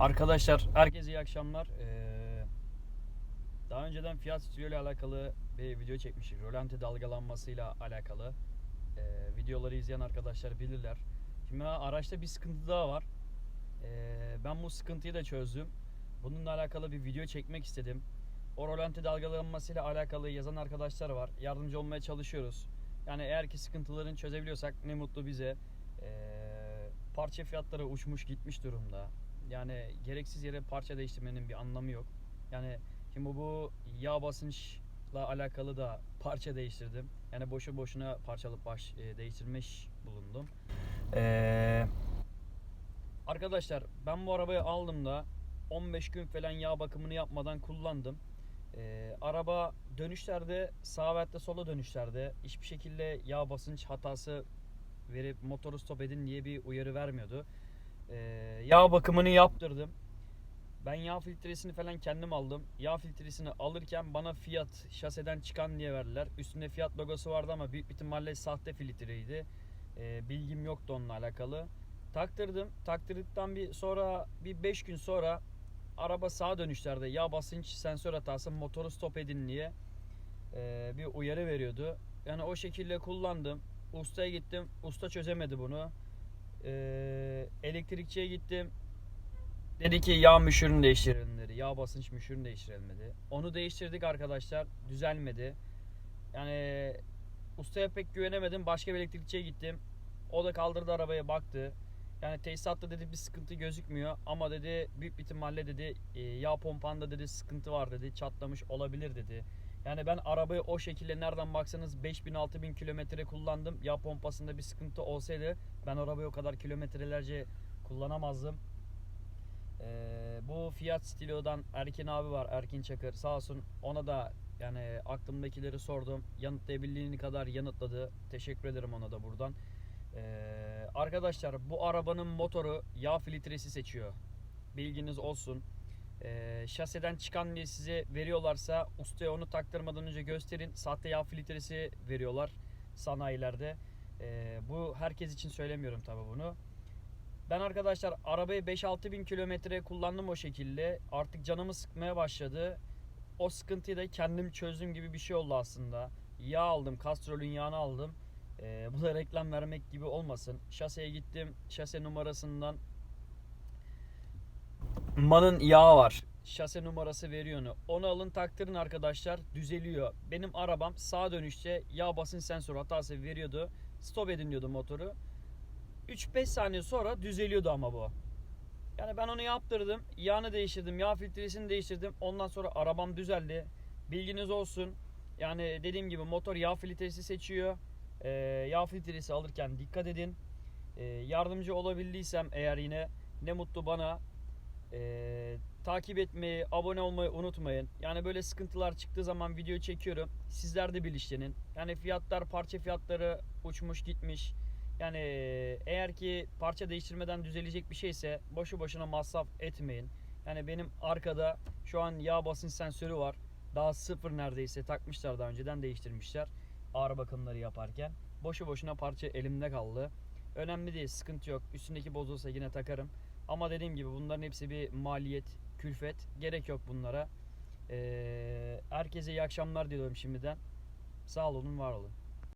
Arkadaşlar herkese iyi akşamlar. Ee, daha önceden Fiat Studio ile alakalı bir video çekmiştik. Rolanti dalgalanmasıyla alakalı. Ee, videoları izleyen arkadaşlar bilirler. Şimdi araçta bir sıkıntı daha var. Ee, ben bu sıkıntıyı da çözdüm. Bununla alakalı bir video çekmek istedim. O rolanti dalgalanmasıyla alakalı yazan arkadaşlar var. Yardımcı olmaya çalışıyoruz. Yani eğer ki sıkıntılarını çözebiliyorsak ne mutlu bize. Ee, parça fiyatları uçmuş gitmiş durumda. Yani gereksiz yere parça değiştirmenin bir anlamı yok. Yani şimdi bu yağ basınçla alakalı da parça değiştirdim. Yani boşu boşuna parçalıp baş e, değiştirmiş bulundum. Ee, arkadaşlar ben bu arabayı aldığımda 15 gün falan yağ bakımını yapmadan kullandım. Ee, araba dönüşlerde sağ ve sola dönüşlerde hiçbir şekilde yağ basınç hatası verip motoru stop edin diye bir uyarı vermiyordu. Ee, yağ bakımını yaptırdım. Ben yağ filtresini falan kendim aldım. Yağ filtresini alırken bana Fiat şaseden çıkan diye verdiler. Üstünde Fiat logosu vardı ama büyük ihtimalle sahte filtreydi. Ee, bilgim yoktu onunla alakalı. Taktırdım. Taktırdıktan bir sonra bir 5 gün sonra araba sağa dönüşlerde yağ basınç sensör hatası motoru stop edin diye e, bir uyarı veriyordu. Yani o şekilde kullandım. Ustaya gittim. Usta çözemedi bunu. Ee, elektrikçiye gittim. Dedi ki yağ müşürünü değiştirelim dedi. Yağ basınç müşürünü değiştirelim dedi. Onu değiştirdik arkadaşlar. Düzelmedi. Yani ustaya pek güvenemedim. Başka bir elektrikçiye gittim. O da kaldırdı arabaya baktı. Yani tesisatta dedi bir sıkıntı gözükmüyor ama dedi büyük bir ihtimalle dedi e, yağ pompanda dedi sıkıntı var dedi çatlamış olabilir dedi. Yani ben arabayı o şekilde nereden baksanız 5000-6000 kilometre kullandım. Yağ pompasında bir sıkıntı olsaydı ben arabayı o kadar kilometrelerce kullanamazdım. Ee, bu Fiat Stilo'dan Erkin abi var Erkin Çakır sağ olsun ona da yani aklımdakileri sordum. Yanıtlayabildiğini kadar yanıtladı. Teşekkür ederim ona da buradan. Ee, arkadaşlar bu arabanın motoru yağ filtresi seçiyor. Bilginiz olsun. Ee, şaseden çıkan diye size veriyorlarsa ustaya onu taktırmadan önce gösterin. Sahte yağ filtresi veriyorlar sanayilerde. Ee, bu herkes için söylemiyorum tabi bunu. Ben arkadaşlar arabayı 5-6 bin kilometre kullandım o şekilde. Artık canımı sıkmaya başladı. O sıkıntıyı da kendim çözdüğüm gibi bir şey oldu aslında. Yağ aldım, kastrolün yağını aldım. Ee, bu da reklam vermek gibi olmasın. Şaseye gittim. Şase numarasından Manın yağı var. Şase numarası veriyor onu. Onu alın taktırın arkadaşlar. Düzeliyor. Benim arabam sağ dönüşte yağ basınç sensörü hatası veriyordu. Stop edin diyordu motoru. 3-5 saniye sonra düzeliyordu ama bu. Yani ben onu yaptırdım. Yağını değiştirdim. Yağ filtresini değiştirdim. Ondan sonra arabam düzeldi. Bilginiz olsun. Yani dediğim gibi motor yağ filtresi seçiyor. Ee, yağ filtresi alırken dikkat edin. Ee, yardımcı olabildiysem eğer yine ne mutlu bana. Ee, takip etmeyi, abone olmayı unutmayın. Yani böyle sıkıntılar çıktığı zaman video çekiyorum. Sizler de bilinçlenin. Yani fiyatlar, parça fiyatları uçmuş gitmiş. Yani eğer ki parça değiştirmeden düzelecek bir şeyse boşu boşuna masraf etmeyin. Yani benim arkada şu an yağ basınç sensörü var. Daha sıfır neredeyse takmışlar daha önceden değiştirmişler. Ağır bakımları yaparken. Boşu boşuna parça elimde kaldı. Önemli değil sıkıntı yok. Üstündeki bozulsa yine takarım. Ama dediğim gibi bunların hepsi bir maliyet, külfet. Gerek yok bunlara. Ee, herkese iyi akşamlar diliyorum şimdiden. Sağ olun, var olun.